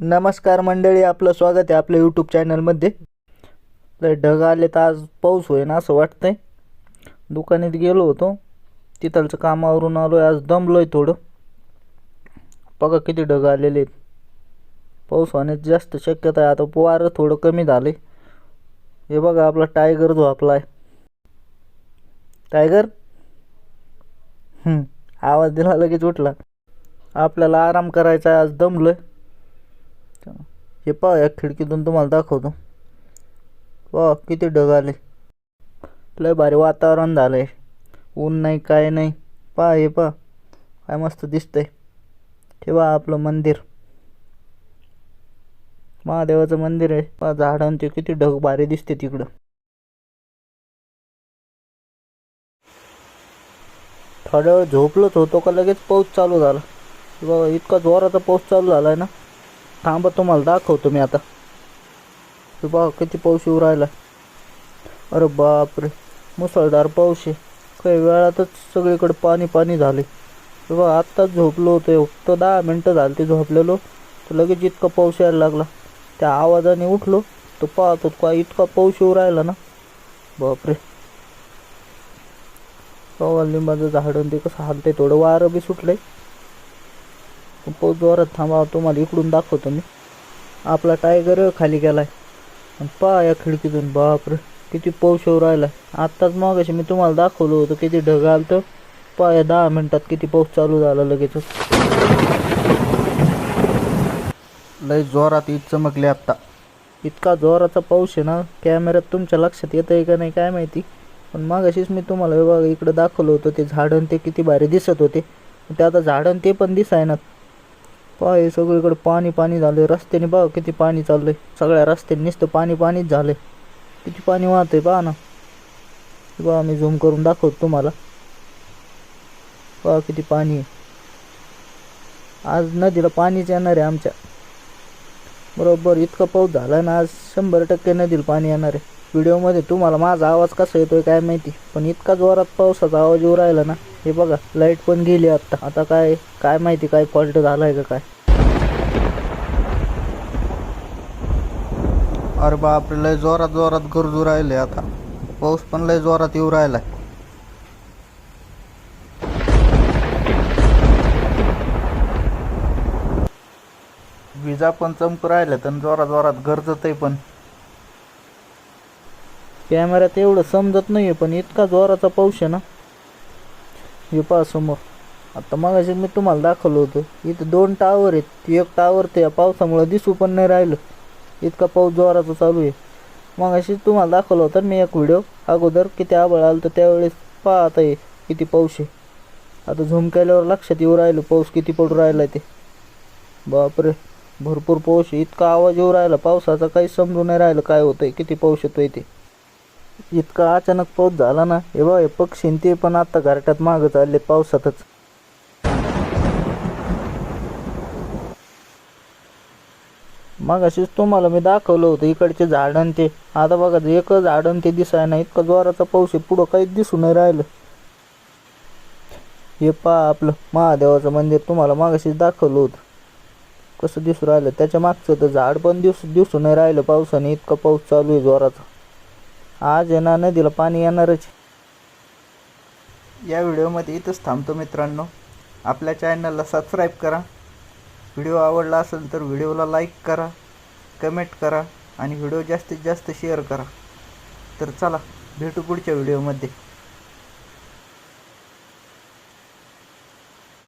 नमस्कार मंडळी आपलं स्वागत आहे आपल्या यूट्यूब चॅनलमध्ये लय ढग आले तर आज पाऊस होईना असं वाटतंय. दुकानात गेलो होतो. तिथलचं कामावरून आलो आहे आज दमलो आहे थोडं. बघा किती ढग आलेले आहेत. पाऊस होण्याची जास्त शक्यता आहे. आता वारं थोडं कमी झालं हे बघा आपला टायगर जो आपला आहे. टायगर आवाज दिला लगेच उठला. आपल्याला आराम करायचा आहे आज दमलोय. हे पहा या खिडकीतून तुम्हाला दाखवतो. वा किती ढग आले. लय भारी वातावरण झालंय. ऊन नाही काय नाही. पहा हे पहा. काय मस्त दिसतंय. ठेवा आपलं मंदिर. महादेवाचं मंदिर आहे. पहा झाडांचे किती ढग भारी दिसते तिकडं. थोड्या वेळ झोपलोच होतो का लगेच पाऊस चालू झाला. बाबा इतका जोराचा पाऊस चालू झालाय ना. थांबा तुम्हाला दाखवतो मी आता. हे बा किती पाऊस येऊ राहिला. अरे बापरे मुसळधार पाऊस आहे. काही वेळातच सगळीकडे पाणी पाणी झाले. हे बघा आत्ताच झोपलो होतो फक्त दहा मिनटं झाली ते झोपलेलो. तर लगेच इतका पाऊस यायला लागला. त्या आवाजाने उठलो. तर पाहतो का इतका पाऊस येऊ राहिला ना. बापरे. बघा लिंबाचं झाडून ते कसं हालतंय थोडं वारं बी सुटलंय. पाऊस जोरात थांबा तुम्हाला इकडून दाखवतो मी. आपला टायगर खाली गेलाय. आणि पहा या खिडकीतून बापरे किती पाऊस येऊ राहिलाय. आत्ताच मगाशी मी तुम्हाला दाखवलं होतं किती ढग आलतं. पहा या दहा मिनिटात किती पाऊस चालू झाला लगेचच लय जोरात ईद चमकली आत्ता. इतका जोराचा पाऊस आहे ना कॅमेऱ्यात तुमच्या लक्षात येतं आहे का नाही काय माहिती. पण मगाशीच मी तुम्हाला बघा इकडं दाखवलं होतं ते झाडं ते किती भारी दिसत होते. ते आता झाडं ते पण दिसायनात. पहा हे सगळीकडे पाणी पाणी झालंय. रस्त्याने बघ किती पाणी चाललंय. सगळ्या रस्त्याने नुसतं पाणी पाणीच झालंय. किती पाणी वाहतंय पहा ना. बा मी झूम करून दाखवतो तुम्हाला. पहा किती पाणी आहे. आज नदीला पाणीच येणार आहे आमच्या. बरोबर इतका पाऊस झाला ना आज शंभर टक्के नदीला पाणी येणार आहे. व्हिडिओमध्ये तुम्हाला माझा आवाज कसा येतोय काय माहिती पण इतका जोरात पावसाचा आवाज येऊ राहिला ना. हे बघा लाइट पण गेली आत्ता. आता काय काय माहिती काय फॉल्ट झालाय का काय. अरे बापरे लय जोरात जोरात गरजू राहिले आता. पाऊस पण लय जोरात येऊ राहिलाय. विजा पण चमकू राहिल्यात आणि जोरात जोरात गरजतही पण. कॅमेऱ्यात एवढं समजत नाहीये पण इतका जोराचा पाऊस आहे ना. हे पहा समोर. आता मगाशी मी तुम्हाला दाखवलं होतं इथं दोन टावर आहेत. एक टावर ते या पावसामुळं दिसू पण नाही राहिलं. इतका पाऊस जोराचा चालू आहे. मगाशी तुम्हाला दाखवलं होतं मी एक व्हिडिओ अगोदर किती आबळ आलं तर त्यावेळेस पहा आता हे किती पाऊस आहे. आता झूम केल्यावर लक्षात येऊ राहिलं पाऊस किती पडू राहिला ते. बापरे भरपूर पाऊस इतका आवाज येऊ राहिला पावसाचा काही समजून नाही राहिलं काय होतंय किती पाऊस येतोय ते. इतका अचानक पाऊस झाला ना हे बा हे पक्षी ते पण आता घरट्यात मागं चालले पावसातच. मग अशीच तुम्हाला मी दाखवलं होतं इकडचे झाडं ते. आता बघा एक झाडं ते दिसाय ना इतका जोराचा पाऊस आहे पुढं काहीच दिसू नाही राहिलं. हे पहा आपलं महादेवाचं मंदिर तुम्हाला मागाशीच दाखवलं होतं. कसं दिसू राहिलं त्याच्या मागचं तर झाड पण दिवस दिसू नाही राहिलं पावसाने इतका पाऊस चालू आहे जोराचा. आज आहे ना नदीला पाणी येणारच. या व्हिडिओमध्ये इथंच थांबतो मित्रांनो. आपल्या चॅनलला सबस्क्राईब करा. व्हिडिओ आवडला असेल तर व्हिडिओला लाईक करा कमेंट करा आणि व्हिडिओ जास्तीत जास्त शेअर करा. तर चला भेटू पुढच्या व्हिडिओमध्ये.